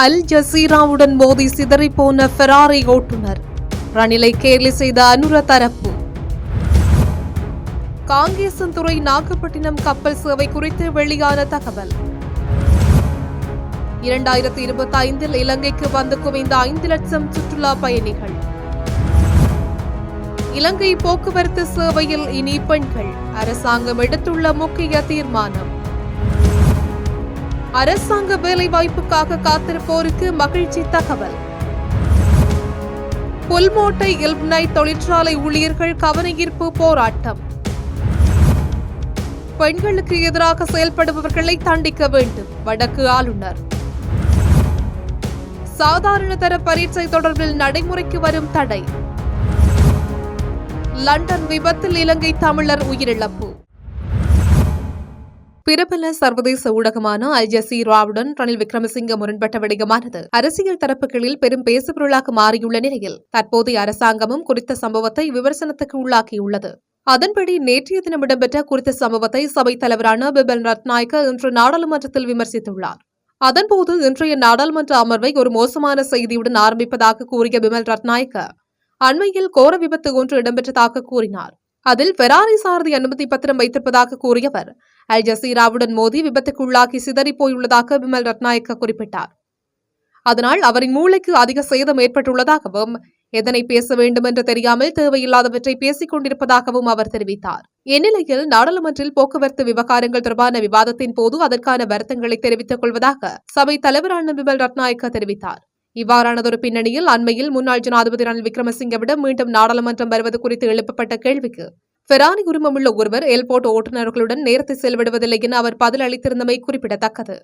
அல் ஜசீராவுடன் மோதி சிதறிப்போன Ferrari ஓட்டுநர். ரணிலை கேலி செய்த அனுர தரப்பு. காங்கேசன்துறை நாகப்பட்டினம் கப்பல் சேவை குறித்து வெளியான தகவல். இரண்டாயிரத்தி இருபத்தி ஐந்தில் இலங்கைக்கு வந்து குவிந்த ஐந்து லட்சம் சுற்றுலா பயணிகள். இலங்கை போக்குவரத்து சேவையில் இனி பெண்கள். அரசாங்கம் எடுத்துள்ள முக்கிய தீர்மானம். அரசாங்க வேலைவாய்ப்புக்காக காத்திருப்போருக்கு மகிழ்ச்சி தகவல். புல்மோட்டை இல்ப்னைட் தொழிற்சாலை ஊழியர்கள் கவனஈர்ப்பு போராட்டம். பெண்களுக்கு எதிராக செயல்படுபவர்களை தண்டிக்க வேண்டும் வடக்கு ஆளுநர். சாதாரண தர பரீட்சை தொடர்பில் நடைமுறைக்கு வரும் தடை. லண்டன் விபத்தில் இலங்கை தமிழர் உயிரிழப்பு. பிரபல சர்வதேச ஊடகமான அல் ஜசீராவுடன் ரணில் விக்ரமசிங்க முரண்பட்ட விடயமானது அரசியல் தரப்புகளில் பெரும் பேசுபொருளாக மாறியுள்ள நிலையில் தற்போதைய அரசாங்கமும் குறித்த சம்பவத்தை விமர்சனத்துக்கு உள்ளாக்கியுள்ளது. அதன்படி நேற்றைய தினம் இடம்பெற்ற குறித்த சம்பவத்தை சபைத் தலைவரான பிபன் ரத்நாயக்க இன்று நாடாளுமன்றத்தில் விமர்சித்துள்ளார். அதன்போது இன்றைய நாடாளுமன்ற அமர்வை ஒரு மோசமான செய்தியுடன் ஆரம்பிப்பதாக கூறிய பிமல் ரத்நாயக்க அண்மையில் கோர விபத்து ஒன்று இடம்பெற்றதாக கூறினார். அதில் பெராரி சாரதி அனுமதி பத்திரம் வைத்திருப்பதாக கூறியவர் அல் ஜசீராவுடன் மோதி விபத்துக்குள்ளாகி சிதறி போயுள்ளதாக பிமல் ரத்நாயக்க குறிப்பிட்டார். அதனால் அவரின் மூளைக்கு அதிக சேதம் ஏற்பட்டுள்ளதாகவும் எதனை பேச வேண்டும் என்று தெரியாமல் தேவையில்லாதவற்றை பேசிக் கொண்டிருப்பதாகவும் அவர் தெரிவித்தார். இந்நிலையில் நாடாளுமன்றில் போக்குவரத்து விவகாரங்கள் தொடர்பான விவாதத்தின் போது அதற்கான வருத்தங்களை தெரிவித்துக் கொள்வதாக சபை தலைவரான விமல் ரத்நாயக்க தெரிவித்தார். இவ்வாறானதொரு பின்னணியில் அண்மையில் முன்னாள் ஜனாதிபதி ரணில் விக்ரமசிங்கவிடம் மீண்டும் நாடாளுமன்றம் வருவது குறித்து எழுப்பப்பட்ட கேள்விக்கு ஃபெரானி உரிமமுள்ள ஒருவர் ஏர்போர்ட் ஓட்டுநர்களுடன் நேரத்தை செலவிடுவதில்லை என அவர் பதில் அளித்திருந்தமை குறிப்பிடத்தக்கது.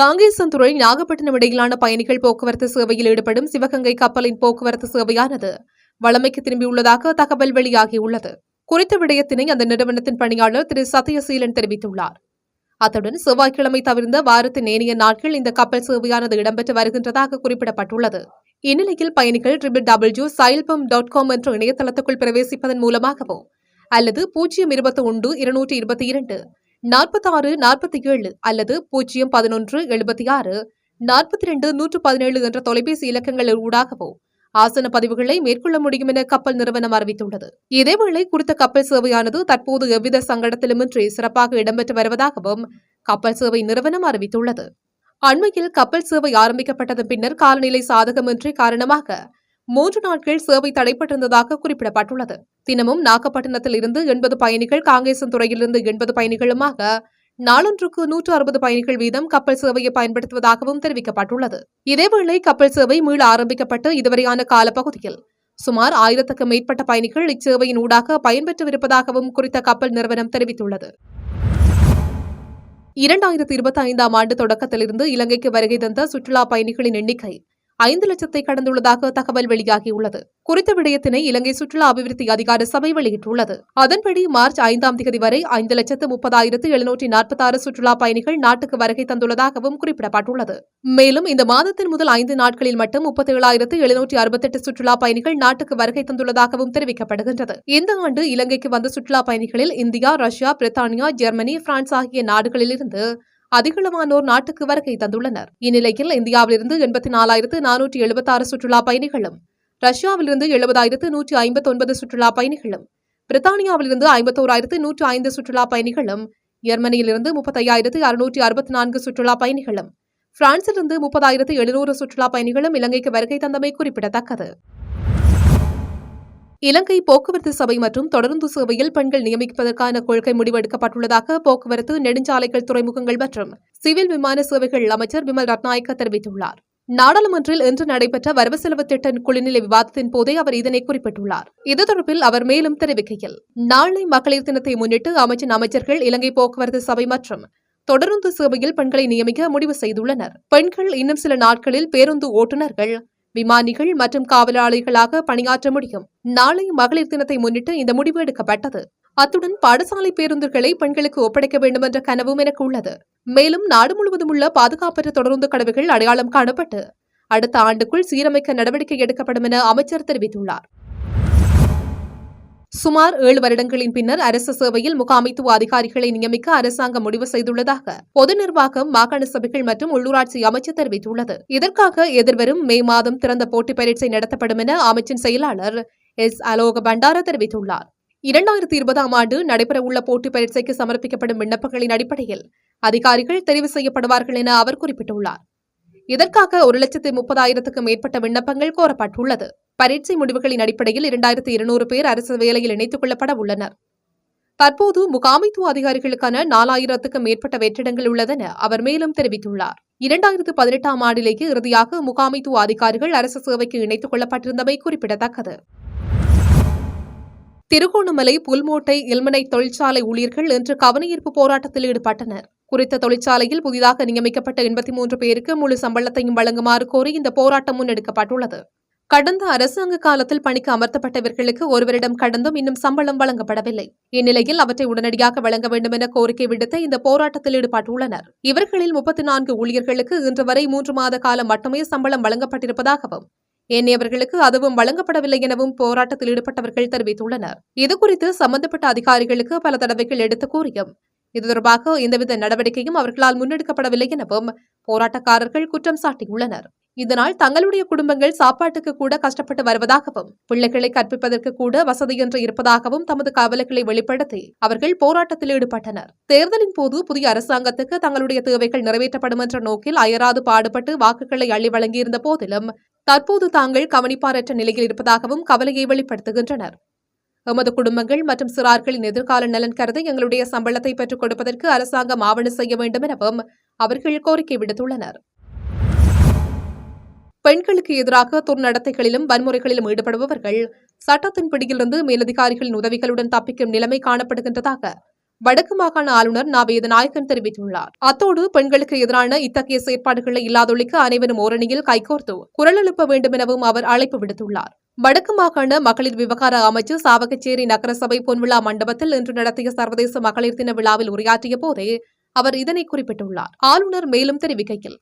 காங்கேசன்துறை நாகப்பட்டினம் இடையிலான பயணிகள் போக்குவரத்து சேவையில் ஈடுபடும் சிவகங்கை கப்பலின் போக்குவரத்து சேவையானது வளமைக்கு திரும்பியுள்ளதாக தகவல் வெளியாகியுள்ளது. குறித்த விடயத்தினை அந்த நிறுவனத்தின் பணியாளர் திரு. சத்யசீலன் தெரிவித்துள்ளார். அத்துடன் செவ்வாய்க்கிழமை தவிர்ந்த வாரத்தின் ஏனைய நாட்கள் இந்த கப்பல் சேவையானது இடம்பெற்று வருகின்றதாக குறிப்பிடப்பட்டுள்ளது. இந்நிலையில் பயணிகள் ட்ரிபிள் டபிள்யூ சைல்பம் டாட் காம் என்ற இணையதளத்துக்குள் பிரவேசிப்பதன் மூலமாகவோ அல்லது பூஜ்ஜியம் இருபத்தி ஒன்று இருநூற்றி இருபத்தி இரண்டு நாற்பத்தாறு நாற்பத்தி ஏழு அல்லது பூஜ்ஜியம் பதினொன்று எழுபத்தி ஆறு நாற்பத்தி ரெண்டு நூற்று பதினேழு என்ற தொலைபேசி இலக்கங்கள் ஊடாகவோ ஆசன பதிவுகளை மேற்கொள்ள முடியும் என கப்பல் நிறுவனம் அறிவித்துள்ளது. இதேவேளை குறித்த கப்பல் சேவையானது தற்போது எவ்வித சங்கடத்திலுமின்றி சிறப்பாக இடம்பெற்று வருவதாகவும் கப்பல் சேவை நிறுவனம் அறிவித்துள்ளது. அண்மையில் கப்பல் சேவை ஆரம்பிக்கப்பட்டதன் பின்னர் காலநிலை சாதகமின்றி காரணமாக மூன்று நாட்கள் சேவை தடைப்பட்டிருந்ததாக குறிப்பிடப்பட்டுள்ளது. தினமும் நாகப்பட்டினத்தில் இருந்து எண்பது பயணிகள் காங்கேசன் துறையிலிருந்து எண்பது பயணிகளுமாக நாளொன்றுக்கு நூற்று அறுபது பயணிகள் வீதம் கப்பல் சேவையை பயன்படுத்துவதாகவும் தெரிவிக்கப்பட்டுள்ளது. இதேவேளை கப்பல் சேவை மீள ஆரம்பிக்கப்பட்டு இதுவரையான காலப்பகுதியில் சுமார் ஆயிரத்துக்கும் மேற்பட்ட பயணிகள் இச்சேவையின் ஊடாக பயன்பெற்றவிருப்பதாகவும் குறித்த கப்பல் நிறுவனம் தெரிவித்துள்ளது. இரண்டாயிரத்தி இருபத்தி ஐந்தாம் ஆண்டு தொடக்கத்திலிருந்து இலங்கைக்கு வருகை தந்த சுற்றுலா பயணிகளின் எண்ணிக்கை ஐந்து லட்சத்தை கடந்துள்ளதாக தகவல் வெளியாகியுள்ளது. குறித்த விடயத்தினை இலங்கை சுற்றுலா அபிவிருத்தி அதிகார சபை வெளியிட்டுள்ளது. அதன்படி மார்ச் ஐந்தாம் தேதி வரை ஐந்து லட்சத்து முப்பதாயிரத்து எழுநூற்றி நாற்பத்தாறு சுற்றுலா பயணிகள் நாட்டுக்கு வருகை தந்துள்ளதாகவும் குறிப்பிடப்பட்டுள்ளது. மேலும் இந்த மாதத்தின் முதல் ஐந்து நாட்களில் மட்டும் முப்பத்தி ஏழாயிரத்து எழுநூற்றி அறுபத்தெட்டு சுற்றுலா பயணிகள் நாட்டுக்கு வருகை தந்துள்ளதாகவும் தெரிவிக்கப்படுகின்றது. இந்த ஆண்டு இலங்கைக்கு வந்த சுற்றுலா பயணிகளில் இந்தியா ரஷ்யா பிரித்தானியா ஜெர்மனி பிரான்ஸ் ஆகிய நாடுகளிலிருந்து அதிகளவானோர் நாட்டுக்கு வருகை தந்துள்ளனர். இந்நிலையில் இந்தியாவிலிருந்து எண்பத்தி நாலாயிரத்து நானூற்றி எழுபத்தாறு சுற்றுலா பயணிகளும் ரஷ்யாவிலிருந்து எழுபதாயிரத்து நூற்றி ஐம்பத்தி ஒன்பது சுற்றுலா பயணிகளும் பிரித்தானியாவிலிருந்து ஐம்பத்தோராயிரத்து நூற்று ஐந்து சுற்றுலா பயணிகளும் ஜெர்மனியிலிருந்து முப்பத்தையாயிரத்து அறுநூற்றி அறுபத்தி நான்கு சுற்றுலா பயணிகளும் பிரான்சிலிருந்து முப்பதாயிரத்து எழுநூறு சுற்றுலா பயணிகளும் இலங்கைக்கு வருகை தந்தமை குறிப்பிடத்தக்கது. இலங்கை போக்குவரத்து சபை மற்றும் தொடருந்து சேவையில் பெண்கள் நியமிப்பதற்கான கொள்கை முடிவெடுக்கப்பட்டுள்ளதாக போக்குவரத்து நெடுஞ்சாலைகள் துறைமுகங்கள் மற்றும் சிவில் விமான சேவைகள் அமைச்சர் விமல் ரத்நாயக்க தெரிவித்துள்ளார். நாடாளுமன்றில் இன்று நடைபெற்ற வரவு செலவு திட்ட குழுநிலை விவாதத்தின் போதே அவர் இதனை குறிப்பிட்டுள்ளார். இது தொடர்பில் அவர் மேலும் தெரிவிக்கையில் நாளை மகளிர் தினத்தை முன்னிட்டு அமைச்சின் அமைச்சர்கள் இலங்கை போக்குவரத்து சபை மற்றும் தொடருந்து சேவையில் பெண்களை நியமிக்க முடிவு செய்துள்ளனர். பெண்கள் இன்னும் சில நாட்களில் பேருந்து ஓட்டுநர்கள் விமானிகள் மற்றும் காவலாளிகளாக பணியாற்ற முடியும். நாளை மகளிர் தினத்தை முன்னிட்டு இந்த முடிவு எடுக்கப்பட்டது. அத்துடன் பாடசாலை பேருந்துகளை பெண்களுக்கு ஒப்படைக்க வேண்டும் என்ற கனவும் எனக்கு உள்ளது. மேலும் நாடு முழுவதும் உள்ள பாதுகாப்பற்ற தொடருந்து கடவுகள் அடையாளம் காணப்பட்டு அடுத்த ஆண்டுக்குள் சீரமைக்க நடவடிக்கை எடுக்கப்படும் என அமைச்சர் தெரிவித்துள்ளார். சுமார் ஏழு வருடங்களின் பின்னர் அரசு சேவையில் முகாமைத்துவ அதிகாரிகளை நியமிக்க அரசாங்கம் முடிவு செய்துள்ளதாக பொது நிர்வாகம் மாகாண சபைகள் மற்றும் உள்ளூராட்சி அமைச்சர் தெரிவித்துள்ளது. இதற்காக எதிர்வரும் மே மாதம் திறந்த போட்டி பரீட்சை நடத்தப்படும் என அமைச்சின் செயலாளர் எஸ். அலோக பண்டார தெரிவித்துள்ளார். இரண்டாயிரத்தி இருபதாம் ஆண்டு நடைபெறவுள்ள போட்டி பரீட்சைக்கு சமர்ப்பிக்கப்படும் விண்ணப்பங்களின் அடிப்படையில் அதிகாரிகள் தெரிவு செய்யப்படுவார்கள் என அவர் குறிப்பிட்டுள்ளார். இதற்காக ஒரு லட்சத்து முப்பதாயிரத்துக்கும் மேற்பட்ட விண்ணப்பங்கள் கோரப்பட்டுள்ளது. பரீட்சை முடிவுகளின் அடிப்படையில் இரண்டாயிரத்து இருநூறு பேர் அரசு வேலையில் இணைத்துக் கொள்ளப்பட உள்ளனர். தற்போது முகாமைத்துவ அதிகாரிகளுக்கான நாலாயிரத்துக்கும் மேற்பட்ட வெற்றிடங்கள் உள்ளதென அவர் மேலும் தெரிவித்துள்ளார். இரண்டாயிரத்து பதினெட்டாம் ஆண்டிலேயே இறுதியாக முகாமைத்துவ அதிகாரிகள் அரசு சேவைக்கு இணைத்துக் கொள்ளப்பட்டிருந்தமை குறிப்பிடத்தக்கது. திருகோணமலை புல்மோட்டை இல்மனை தொழிற்சாலை ஊழியர்கள் இன்று கவனஈர்ப்பு போராட்டத்தில் ஈடுபட்டனர். குறித்த தொழிற்சாலையில் புதிதாக நியமிக்கப்பட்ட எண்பத்தி மூன்று பேருக்கு முழு சம்பளத்தையும் வழங்குமாறு கோரி இந்த போராட்டம் முன்னெடுக்கப்பட்டுள்ளது. கடந்த அரசாங்க காலத்தில் பணிக்கு அமர்த்தப்பட்டவர்களுக்கு ஒருவரிடம் கடந்தும் இன்னும் சம்பளம் வழங்கப்படவில்லை. இந்நிலையில் அவற்றை உடனடியாக வழங்க வேண்டும் என கோரிக்கை விடுத்து இந்த போராட்டத்தில் ஈடுபட்டுள்ளனர். இவர்களில் முப்பத்தி நான்கு ஊழியர்களுக்கு இன்று வரை மூன்று மாத காலம் மட்டுமே சம்பளம் வழங்கப்பட்டிருப்பதாகவும் எண்ணியவர்களுக்கு அதுவும் வழங்கப்படவில்லை எனவும் போராட்டத்தில் ஈடுபட்டவர்கள் தெரிவித்துள்ளனர். இதுகுறித்து சம்பந்தப்பட்ட அதிகாரிகளுக்கு பல தடவைகள் எடுத்துக் கூறியும் இது தொடர்பாக எந்தவித நடவடிக்கையும் அவர்களால் முன்னெடுக்கப்படவில்லை எனவும் போராட்டக்காரர்கள் குற்றம் சாட்டியுள்ளனர். இதனால் தங்களுடைய குடும்பங்கள் சாப்பாட்டுக்கு கூட கஷ்டப்பட்டு வருவதாகவும் பிள்ளைகளை கற்பிப்பதற்கு கூட வசதியின்றி இருப்பதாகவும் தமது கவலைகளை வெளிப்படுத்தி அவர்கள் போராட்டத்தில் ஈடுபட்டனர். தேர்தலின் போது புதிய அரசாங்கத்துக்கு தங்களுடைய தேவைகள் நிறைவேற்றப்படும் என்ற நோக்கில் அயராது பாடுபட்டு வாக்குகளை அள்ளி வழங்கியிருந்த போதிலும் தற்போது தாங்கள் கவனிப்பாரற்ற நிலையில் இருப்பதாகவும் கவலையை வெளிப்படுத்துகின்றனர். எமது குடும்பங்கள் மற்றும் சிறார்களின் எதிர்கால நலன் கருதி எங்களுடைய சம்பளத்தை பெற்றுக் கொடுப்பதற்கு அரசாங்கம் ஆவணம் செய்ய வேண்டும் எனவும் அவர்கள் கோரிக்கை விடுத்துள்ளனர். பெண்களுக்கு எதிராக துர்நடத்தைகளிலும் வன்முறைகளிலும் ஈடுபடுபவர்கள் சட்டத்தின் பிடியிலிருந்து மேலதிகாரிகளின் உதவிகளுடன் தப்பிக்கும் நிலைமை காணப்படுகின்றதாக வடக்கு மாகாண ஆளுநர் நா வேதநாயகன் தெரிவித்துள்ளார். அத்தோடு பெண்களுக்கு எதிரான இத்தகைய செயற்பாடுகளை இல்லாதொழிக்க அனைவரும் ஓரணியில் கைகோர்த்து குரல் எழுப்ப வேண்டும் எனவும் அவர் அழைப்பு விடுத்துள்ளார். வடக்கு மாகாண மகளிர் விவகார அமைச்சு சாவகச்சேரி நகரசபை பொன்விழா மண்டபத்தில் இன்று நடத்திய சர்வதேச மகளிர் தின விழாவில் உரையாற்றிய போதே அவர் இதனை குறிப்பிட்டுள்ளார். ஆளுநர் மேலும் தெரிவிக்கையில்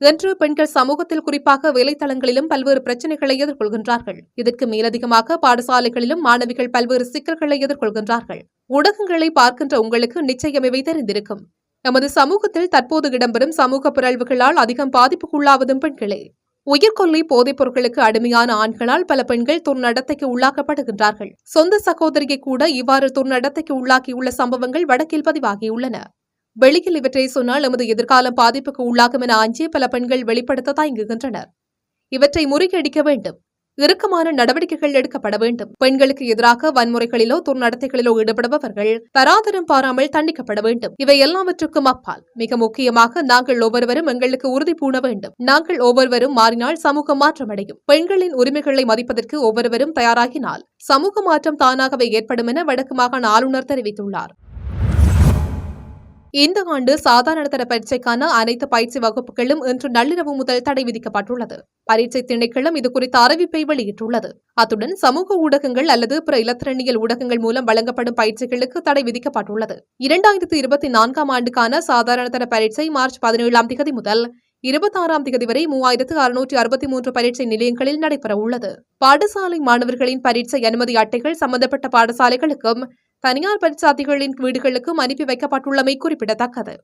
இன்று பெண்கள் சமூகத்தில் குறிப்பாக வேலைத்தளங்களிலும் பல்வேறு பிரச்சினைகளை எதிர்கொள்கின்றார்கள். இதற்கு மேலதிகமாக பாடசாலைகளிலும் மாணவிகள் பல்வேறு சிக்கல்களை எதிர்கொள்கின்றார்கள். ஊடகங்களை பார்க்கின்ற உங்களுக்கு நிச்சயம் இவை தெரிந்திருக்கும். எமது சமூகத்தில் தற்போது இடம்பெறும் சமூக பிறழ்வுகளால் அதிகம் பாதிப்புக்குள்ளாவதும் பெண்களே உயிர்கொல்லி போதைப் பொருட்களுக்கு அடிமையான ஆண்களால் பல பெண்கள் துர்நடத்தைக்கு உள்ளாக்கப்படுகின்றார்கள். சொந்த சகோதரியை கூட இவ்வாறு துர்நடத்தைக்கு உள்ளாக்கியுள்ள சம்பவங்கள் வடக்கில் பதிவாகியுள்ளன. வெளியில் இவற்றை சொன்னால் எமது எதிர்காலம் பாதிப்புக்கு உள்ளாகும் என அஞ்சி பல பெண்கள் வெளிப்படுத்த தயங்குகின்றனர். இவற்றை முறியடிக்க வேண்டும். இறுக்கமான நடவடிக்கைகள் எடுக்கப்பட வேண்டும். பெண்களுக்கு எதிராக வன்முறைகளிலோ துர்நடத்தைகளிலோ ஈடுபடுபவர்கள் தராதரம் பாராமல் தண்டிக்கப்பட வேண்டும். இவை எல்லாவற்றுக்கும் அப்பால். மிக முக்கியமாக நாங்கள் ஒவ்வொருவரும் எங்களுக்கு உறுதி பூண வேண்டும். நாங்கள் ஒவ்வொருவரும் மாறினால் சமூகம் மாற்றமடையும். பெண்களின் உரிமைகளை மதிப்பதற்கு ஒவ்வொருவரும் தயாராகினால் சமூக மாற்றம் தானாகவே ஏற்படும் என வடக்கு மாகாண ஆளுநர் தெரிவித்துள்ளார். இந்த ஆண்டு சாதாரண தர பரீட்சைக்கான அனைத்து பயிற்சி வகுப்புகளும் இன்று நள்ளிரவு முதல் தடை விதிக்கப்பட்டுள்ளது. பரீட்சை திணைக்களம் இதுகுறித்த அறிவிப்பை வெளியிட்டுள்ளது. அத்துடன் சமூக ஊடகங்கள் அல்லது பிற இலத்திரனியல் ஊடகங்கள் மூலம் வழங்கப்படும் பயிற்சிகளுக்கு தடை விதிக்கப்பட்டுள்ளது. இரண்டாயிரத்தி இருபத்தி நான்காம் ஆண்டுக்கான சாதாரண தர பரீட்சை மார்ச் பதினேழாம் தேதி முதல் இருபத்தாறாம் தேதி வரை மூவாயிரத்து அறுநூற்றி அறுபத்தி மூன்று பரீட்சை நிலையங்களில் நடைபெற உள்ளது பாடசாலை மாணவர்களின் பரீட்சை அனுமதி அட்டைகள் சம்பந்தப்பட்ட பாடசாலைகளுக்கும் தனியார் பரிசாதிகளின் வீடுகளுக்கும் அனுப்பி வைக்கப்பட்டுள்ளமை குறிப்பிடத்தக்கது.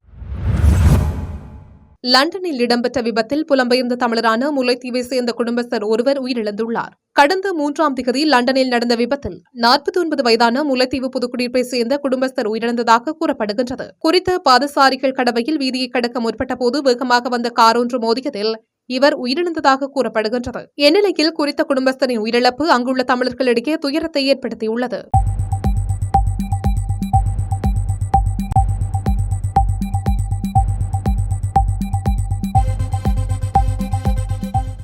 லண்டனில் இடம்பெற்ற விபத்தில் புலம்பெயர்ந்த தமிழரான முல்லைத்தீவை சேர்ந்த குடும்பஸ்தர் ஒருவர் உயிரிழந்துள்ளார். கடந்த மூன்றாம் திகதி லண்டனில் நடந்த விபத்தில் நாற்பத்தி ஒன்பது வயதான முல்லைத்தீவு புதுக்குடியிருப்பை சேர்ந்த குடும்பஸ்தர் உயிரிழந்ததாக கூறப்படுகின்றது. குறித்த பாதசாரிகள் கடவையில் வீதியை கடக்க முற்பட்ட போது வேகமாக வந்த கார் ஒன்று மோதியதில் இவர் உயிரிழந்ததாக கூறப்படுகின்றது. இந்நிலையில் குறித்த குடும்பஸ்தரின் உயிரிழப்பு அங்குள்ள தமிழர்களிடையே துயரத்தை ஏற்படுத்தியுள்ளது.